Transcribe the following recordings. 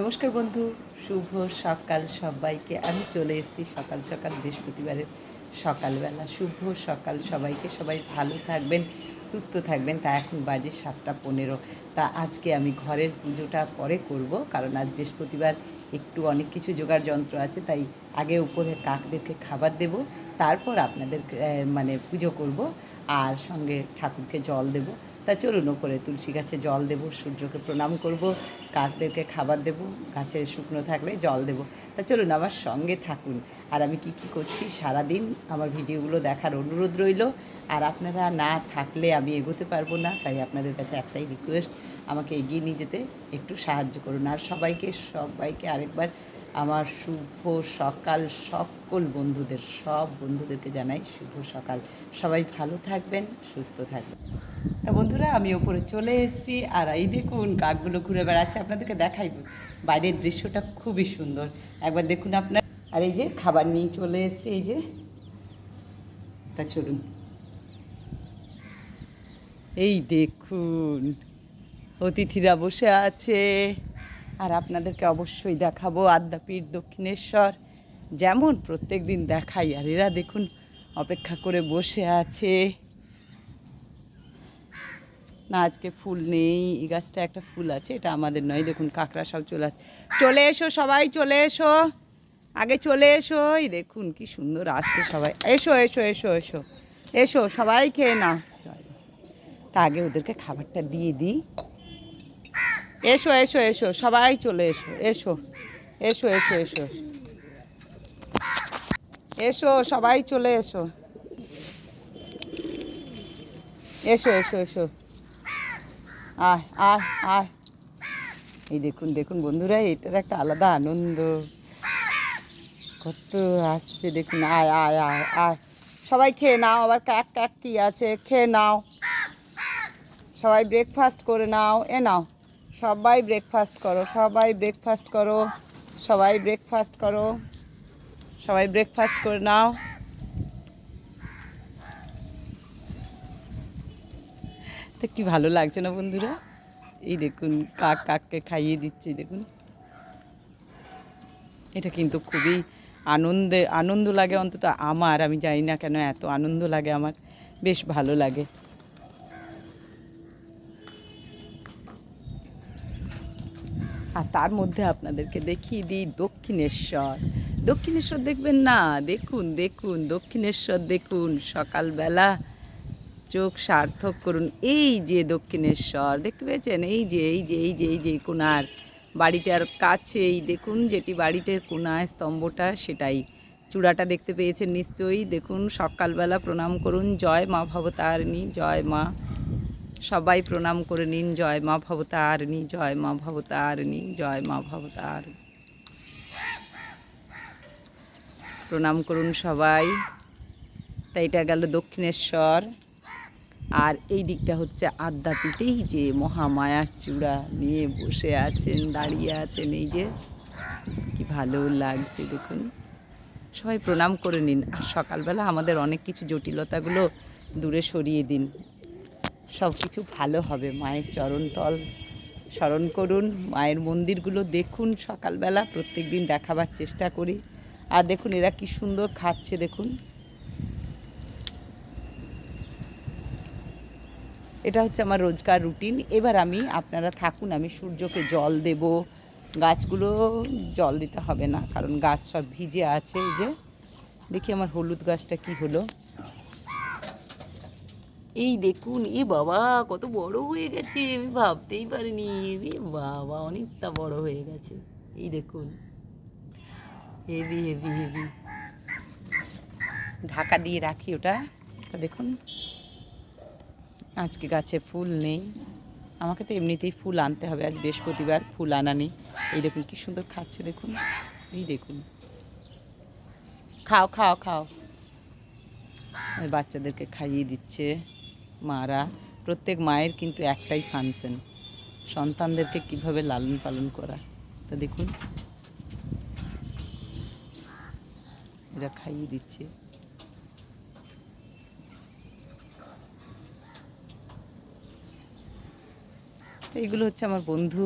নমস্কার বন্ধু, শুভ সকাল সবাইকে। আমি চলে এসেছি সকাল সকাল বৃহস্পতিবারের সকালবেলা। শুভ সকাল সবাইকে। সবাই ভালো থাকবেন, সুস্থ থাকবেন। তা এখন বাজে সাতটা পনেরো। তা আজকে আমি ঘরের পুজোটা পরে করব, কারণ আজ বৃহস্পতিবার একটু অনেক কিছু জোগাড় যন্ত্র আছে, তাই আগে উপরে কাকদেরকে খাবার দেব, তারপর আপনাদের মানে পুজো করব, আর সঙ্গে ঠাকুরকে জল দেব। তা চলুন ওপরে তুলসী গাছে জল দেব, সূর্যকে প্রণাম করব, কাকদেরকে খাবার দেব, গাছে শুকনো থাকলে জল দেব। তা চলুন আমার সঙ্গে থাকুন। আর আমি কি কি করছি? সারাদিন আমার ভিডিওগুলো দেখার অনুরোধ রইল। আর আপনারা না থাকলে আমি এগোতে পারব না, তাই আপনাদের কাছে একটাই রিকোয়েস্ট আমাকে এগিয়ে নিয়ে যেতে একটু সাহায্য করুন। আর সবাইকে সবাইকে আরেকবার আমার শুভ সকাল, সকল বন্ধুদের, সব বন্ধুদেরকে জানাই শুভ সকাল। সবাই ভালো থাকবেন, সুস্থ থাকবেন। তা বন্ধুরা, আমি ওপরে চলে এসেছি, আর এই দেখুন কাকগুলো ঘুরে বেড়াচ্ছে, আপনাদেরকে দেখাই বাইরের দৃশ্যটা খুবই সুন্দর। একবার দেখুন আপনার। আর এই যে খাবার নিয়ে চলে এসছে, এই যে। তা চলুন। এই দেখুন, অতিথিরা বসে আছে। আর আপনাদেরকে অবশ্যই দেখাবো আদ্যাপীঠ দক্ষিণেশ্বর। যেমন প্রত্যেক দিন দেখাই, আর এরা দেখুন অপেক্ষা করে বসে আছে। না, আজকে ফুল নেই, এই গাছটা একটা ফুল আছে, এটা আমাদের নয়, দেখুন কাঁকড়া সব চলে আসছে চলে এসো সবাই, চলে এসো। আগে চলে এসো, এই দেখুন কি সুন্দর আসছে সবাই। এসো এসো এসো এসো এসো, সবাই খেয়ে নাও। তা আগে ওদেরকে খাবারটা দিয়ে দিই। এসো এসো এসো, সবাই চলে এসো এসো এসো এসো এসো। এসো, সবাই চলে এসো। এসো এসো এসো। আয় আয় এই দেখুন দেখুন বন্ধুরা, এটার একটা আলাদা আনন্দ। কত আসছে, দেখুন, আয় আয় আয় আয়। সবাই খেয়ে নাও, আবার ক্যাক ক্যাক কি আছে, খেয়ে নাও। সবাই ব্রেকফাস্ট করে নাও, এ নাও। সবাই ব্রেকফাস্ট করো, সবাই ব্রেকফাস্ট করো, সবাই ব্রেকফাস্ট করো, সবাই ব্রেকফাস্ট করে নাও। তো কি ভালো লাগছে না বন্ধুরা? এই দেখুন, কাক কাককে খাইয়ে দিচ্ছে, দেখুন। এটা কিন্তু খুবই আনন্দে, আনন্দ লাগে অন্তত আমার, আমি জানি না কেন এত আনন্দ লাগে আমার, বেশ ভালো লাগে। তার মধ্যে আপনাদেরকে দেখিয়ে দিই দক্ষিণেশ্বর। দক্ষিণেশ্বর দেখবেন না? দেখুন দেখুন, দক্ষিণেশ্বর দেখুন, সকালবেলা চোখ সার্থক করুন। এই যে দক্ষিণেশ্বর, দেখতে পেয়েছেন? এই যে এই যে এই যে এই যে কোনার বাড়িটার কাছেই দেখুন, যেটি বাড়িটার কোনায় স্তম্ভটা, সেটাই। চূড়াটা দেখতে পেয়েছেন নিশ্চয়ই। দেখুন, সকালবেলা প্রণাম করুন। জয় মা ভবতারিণী, জয় মা সবাই প্রণাম করে নিন, জয় মা ভবতারিণী, জয় মা ভবতারিণী, জয় মা ভবতারিণী। প্রণাম করুন সবাই। তাই এটা গেল দক্ষিণেশ্বর। আর এই দিকটা হচ্ছে আদ্যাপীঠেই যে মহামায়ার চূড়া নিয়ে বসে আছেন, দাঁড়িয়ে আছেন, এই যে কি ভালো লাগছে, দেখুন। সবাই প্রণাম করে নিন। আর সকালবেলা আমাদের অনেক কিছু জটিলতাগুলো দূরে সরিয়ে দিন। সব কিছু ভালো হবে। মায়ের চরণতল স্মরণ করুন, মায়ের মন্দিরগুলো দেখুন সকালবেলা প্রত্যেক দিন দেখাবার চেষ্টা করি। আর দেখুন, এরা কি সুন্দর খাচ্ছে, দেখুন। এটা হচ্ছে আমার রোজকার রুটিন। এবার আমি, আপনারা থাকুন, আমি সূর্যকে জল দেব। গাছগুলো জল দিতে হবে না, কারণ গাছ সব ভিজে আছে। যে, দেখি আমার হলুদ গাছটা কি হলো। এই দেখুন, এ বাবা, কত বড় হয়ে গেছে, আমি ভাবতেই পারিনি রে বাবা, অনেকটা বড় হয়ে গেছে। এই দেখুন হেভি হেভি হেভি ঢাকা দিয়ে রাখি ওটা। দেখুন, আজকে গাছে ফুল নেই। আমাকে তো এমনিতেই ফুল আনতে হবে, আজ বৃহস্পতিবার ফুল আনা নেই। এই দেখুন, কি সুন্দর খাচ্ছে, দেখুন। এই দেখুন। খাও খাও খাও। বাচ্চাদেরকে খাইয়ে দিচ্ছে। মারা, প্রত্যেক মায়ের কিন্তু একটাই ফাংশন সন্তানদেরকে কীভাবে লালন পালন করা। তা দেখুন। এরা খাইয়ে দিচ্ছে। এইগুলো হচ্ছে আমার বন্ধু।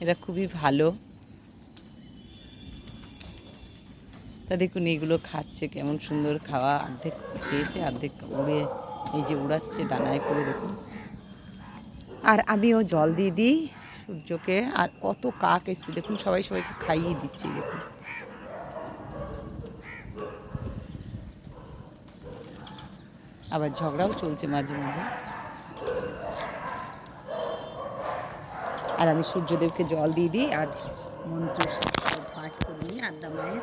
এরা খুবই ভালো। তা দেখুন, এইগুলো খাচ্ছে, কেমন সুন্দর খাওয়া, অর্ধেক খেয়েছে, অর্ধেক উড়ে এই যে উড়াচ্ছে ডানায় করে দেখুন। আর আমিও জল দিয়ে দিই সূর্যকে আর কত কাক এসছে দেখুন সবাই সবাইকে খাইয়ে দিচ্ছি দেখুন। আবার ঝগড়াও চলছে মাঝে মাঝে। আর আমি সূর্যদেবকে জল দিয়ে দিই আর মন্ত্র পাঠ করে নিই আদ্যা মায়ের।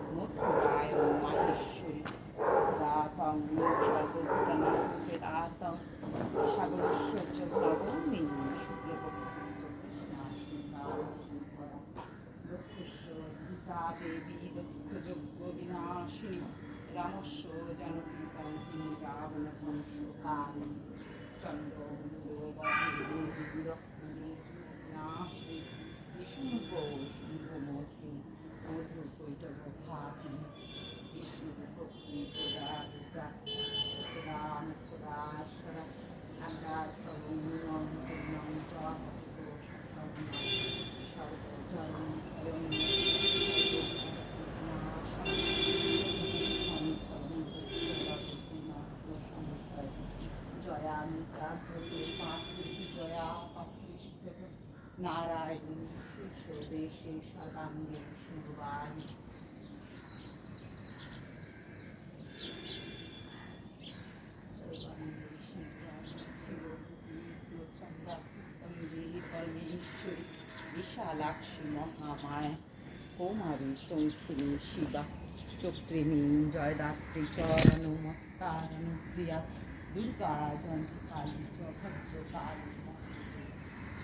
মথুরায় মাহেশ্বরী দাতং সর্বভূতনাং বেদাতং সাগরস্য চ নবমী কৃষ্ণাশ্রিতা দক্ষস্য গীতা দেবী দক্ষযজ্ঞ বিনাশিনী রামস্য তিনি রাবণ ধ্বংস কাল চন্দ্র নাশে নিশুম্ভ শুম্ভমূর্তি মধু কৈটভ ভাবি বিষ্ণু ভক্তি পুরা দুর্গা রাম পুরাশরা আকাশম পূর্ণম চ সর্বজল বিশালাক্ষী মহামায়া কৌমারী শঙ্খিনী শিবা চক্রিণী জয়দাত্রী চরণ মত্তারণ প্রিয়া দুর্গা জয়ন্তী কালী চ ভদ্র কালী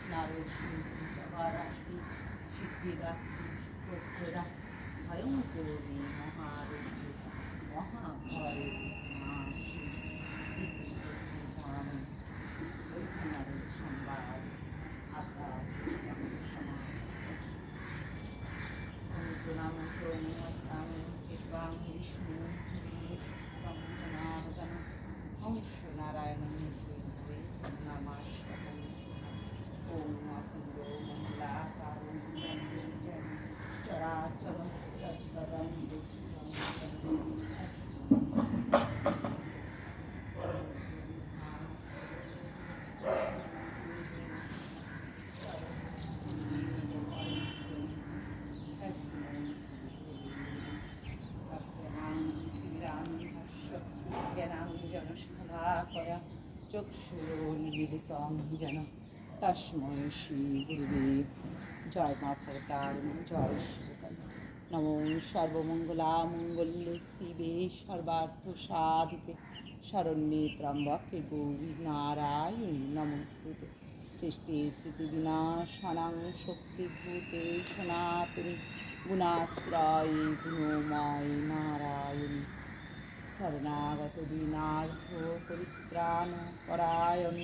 নারসিংহ জবারাত্রি সিদ্ধিদাত্রী ভয়ঙ্করী মহারুদ্র মহাভয় ঝাম সংবাদ আকাশ সমাজ কেশবাং বিষ্ণু জনার্দন হংস নারায়ণ নমাস্কার ওম অকুন্দ মঙ্গলা কারণ চরাচর তৎপরম জ্ঞানাঞ্জনশলাকয়া চক্ষুর্মিলিতং যেন। তস্মৈ গুরুবে জয় মা ভবতারিণী জয় নমো সর্বমঙ্গলা মঙ্গলে শিবে সর্বার্থ সাধিকে শরণ্যে ত্রম্বকে গৌরী নারায়ণী নমস্তুতে। সৃষ্টি স্থিতি বিনাশনাং শক্তিভূতে সনাতনী। গুণাশ্রয়ে গুণময় নারায়ণী। শরণাগত দীনার্থ পরিত্রাণ পরায়ণ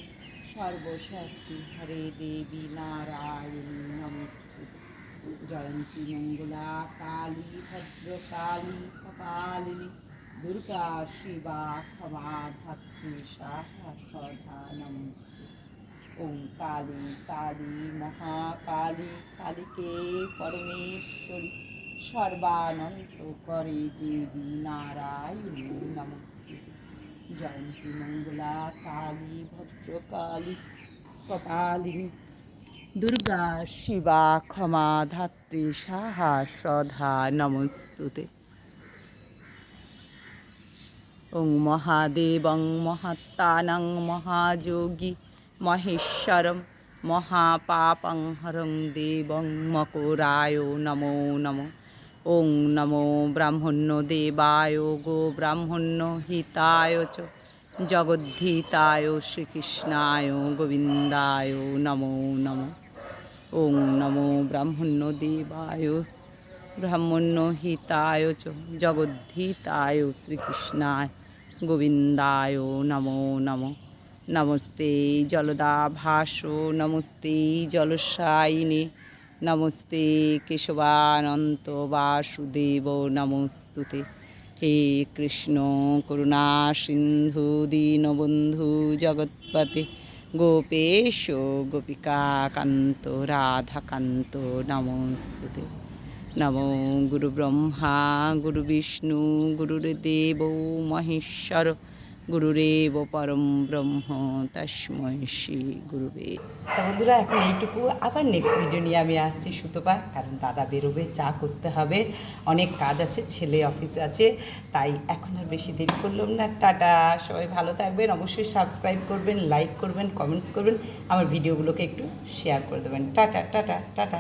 সর্বশক্তি হরে দেবী নারায়ণী নমস্তে জয়ন্তী মঙ্গলা কালী ভদ্রকালী, কপালিনী, দুর্গা, শিবা, ক্ষমা ধাত্রী সাহা ওম কালী কালী, মহাকালী, কালীকে পরমেশ্বরী। সর্বানন্ত করে দেবী নারায়ণী, নমস্তে। জয়ন্তী মঙ্গলা, কালী, ভদ্রকালী, কপালিনী, দুর্গা, শিবা, ক্ষমা, ধাত্রী, সাহা, সধা, নমস্তুতে। ওং মহাদেবং মহাত্মানং মহাযোগী মহেশ্বরম মহাপাপং হরং দেবং মকরায় নমো নমো। ওং নমো ব্রাহ্মণ্য দেবায় গো ব্রাহ্মণ্য হিতায় চ। জগদ্ধিতায় শ্রীকৃষ্ণায় গোবিন্দায় নমো নমো। ওং নমো ব্রাহ্মণ্য দেবায় ব্রাহ্মণ্য হিতায় চ। জগদ্ধিতায় শ্রীকৃষ্ণায় গোবিন্দায় নমো নমো। নমস্তে জলদা ভাসো নমস্তে জলসায়িনী। নমস্তে কেশবানন্ত বাসুদেব, নমস্তুতে। হে কৃষ্ণ করুণা সিন্ধু দীনবন্ধু জগৎপতে। গোপেশ গোপিকাকান্ত রাধাকান্ত, নমস্তুতে। নমো গুরু ব্রহ্মা গুরু বিষ্ণু, গুরুদেব মহেশ্বর। গুরুরেব পরম ব্রহ্ম তস্মৈ শ্রী গুরুবে বন্ধুরা, এখন এইটুকু। আবার নেক্সট ভিডিও নিয়ে আমি আসছি সুতপা কারণ দাদা বেরোবে, চা করতে হবে। অনেক কাজ আছে, ছেলে অফিস আছে, তাই এখন আর বেশি দেরি করলাম না। টাটা, সবাই ভালো থাকবেন। অবশ্যই সাবস্ক্রাইব করবেন লাইক করবেন কমেন্টস করবেন। আমার ভিডিওগুলোকে একটু শেয়ার করে দেবেন। Tata tata tata.